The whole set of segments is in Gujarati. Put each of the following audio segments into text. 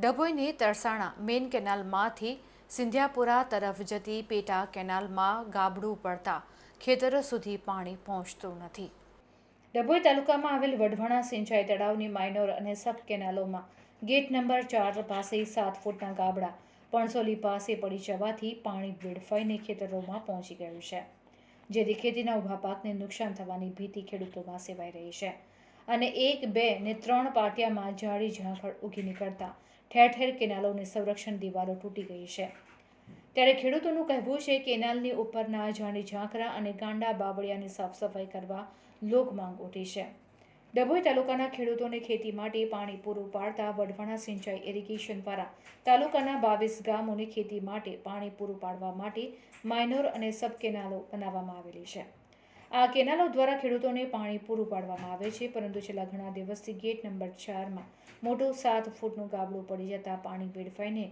ડભોઈની તરસાણા મેઇન કેનાલમાંથી સિંધિયાપુરા તરફ જતી પેટા કેનાલમાં ગાબડું પડતા ખેતરો સુધી પાણી પહોંચતું નથી. ડભોઈ તાલુકામાં આવેલ વઢવાણા સિંચાઈ તળાવની માઇનોર અને સબ કેનાલોમાં ગેટ નંબર ચાર પાસે સાત ફૂટના ગાબડા, પણસોલી પાસે પડી જવાથી પાણી વેડફાઈને ખેતરોમાં પહોંચી ગયું છે. જેથી ખેતીના ઊભા પાકને નુકસાન થવાની ભીતિ ખેડૂતોમાં સેવાઈ રહી છે. અને એક, બે ને ત્રણ પાટિયામાં જાડી ઝાંખળ ઉગી નીકળતા ઠેર ઠેર કેનાલોની સંરક્ષણ દિવાલો તૂટી ગઈ છે. ત્યારે ખેડૂતોનું કહેવું છે કેનાલની ઉપરના જાડી ઝાંખરા અને ગાંડા બાવળિયાની સાફ સફાઈ કરવા લોક માંગ ઉઠી છે. ડભોઈ તાલુકાના ખેડૂતોને ખેતી માટે પાણી પૂરું પાડતા વઢવાણા સિંચાઈ ઇરિગેશન દ્વારા તાલુકાના બાવીસ ગામોને ખેતી માટે પાણી પૂરું પાડવા માટે માઇનોર અને સબ કેનાલો બનાવવામાં આવેલી છે. આ કેનાલો દ્વારા ખેડૂતોને પાણી પૂરું પાડવામાં આવે છે, પરંતુ છેલ્લા ઘણા દિવસથી ગેટ નંબર ચારમાં મોટું સાત ફૂટનું ગાબડું પડી જતાં પાણી વેડફાઈને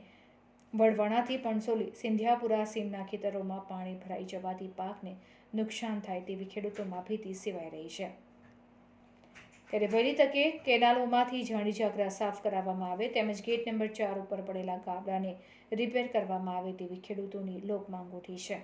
વડવાણાથી પણસોલી સિંધિયાપુરા સીમના ખેતરોમાં પાણી ભરાઈ જવાથી પાકને નુકસાન થાય તેવી ખેડૂતોમાં ભીતિ સેવાઈ રહી છે. ત્યારે વહેલી તકે કેનાલોમાંથી ઝાણી ઝાકરા સાફ કરાવવામાં આવે તેમજ ગેટ નંબર ચાર ઉપર પડેલા ગાબડાને રિપેર કરવામાં આવે તેવી ખેડૂતોની લોક માંગ ઉઠી છે.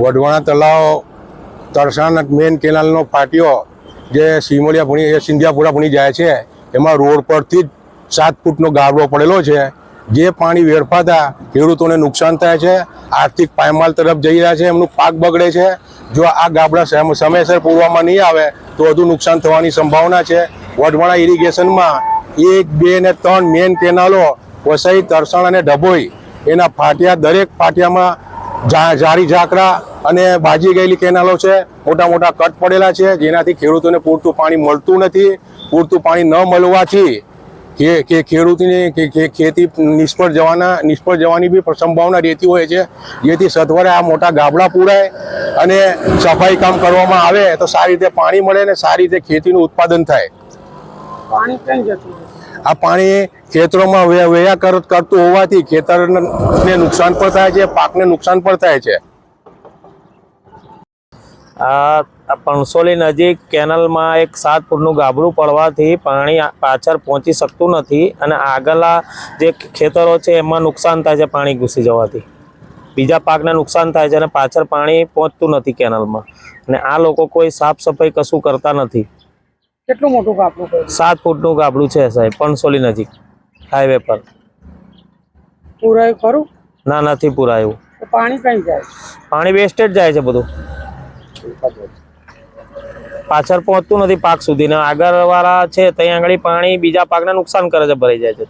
વઢવાણા તલાવ તરસાણ મેન કેનાલનો ફાટ્યો જે સિમોલિયા ભણી એ સિંધિયાપુરા ભણી જાય છે, એમાં રોડ પરથી જ સાત ફૂટનો ગાબડો પડેલો છે. જે પાણી વેડફાતા ખેડૂતોને નુકસાન થાય છે, આર્થિક પાયમાલ તરફ જઈ રહ્યા છે, એમનું પાક બગડે છે. જો આ ગાબડા સમ- સમયસર પૂરવામાં નહીં આવે, તો વધુ નુકસાન થવાની સંભાવના છે. વઢવાણા ઇરિગેશનમાં એક, બે ને ત્રણ મેન કેનાલો, વસઈ, તરસાણ અને ડભોઈ એના ફાટિયા દરેક ફાટિયામાં જારી ઝાકરા અને બાજી ગયેલી કેનાલો છે. મોટા મોટા કટ પડેલા છે. જેનાથી ખેડૂતોને પૂરતું પાણી મળતું નથી. પૂરતું પાણી ન મળવાથી કે ખેડૂતની ખેતી નિષ્ફળ જવાના નિષ્ફળ જવાની બી સંભાવના રહેતી હોય છે. જેથી સત્વરે આ મોટા ગાબડા પૂરાય અને સફાઈ કામ કરવામાં આવે તો સારી રીતે પાણી મળે ને સારી રીતે ખેતીનું ઉત્પાદન થાય. પાણી કઈ જતું? આ પાણી ખેતરોમાં વેયા કર- કરતું હોવાથી ખેતરને નુકસાન પણ થાય છે, પાકને નુકસાન પણ થાય છે. આ પણસોલી નજીક કેનલમાં એક સાત ફૂટનું ગાબડું પડવાથી પાણી પાછળ પહોંચી શકતું નથી અને આગળના જે ખેતરો છે એમાં નુકસાન થાય છે પાણી ઘૂસી જવાથી. બીજા પાકને નુકસાન થાય છે અને પાછળ પાણી પહોંચતું નથી કેનલમાં. અને આ લોકો કોઈ સાફ સફાઈ કશું કરતા નથી. કેટલું મોટું કાપડું સાત ફૂટનું ગાબડું છે સાહેબ પણસોલી નજીક હાઈવે પર. પૂરાયું ખરું? ના નથી પુરાયું. પાણી કઈ જાય? પાણી વેસ્ટેજ જાય છે બધું. પાછળ પહોંચતું નથી પાક સુધી ને આગળ વાળા છે ત્યાં આગળ પાણી બીજા પાકને નુકસાન કરે છે ભરાઈ જાય છે.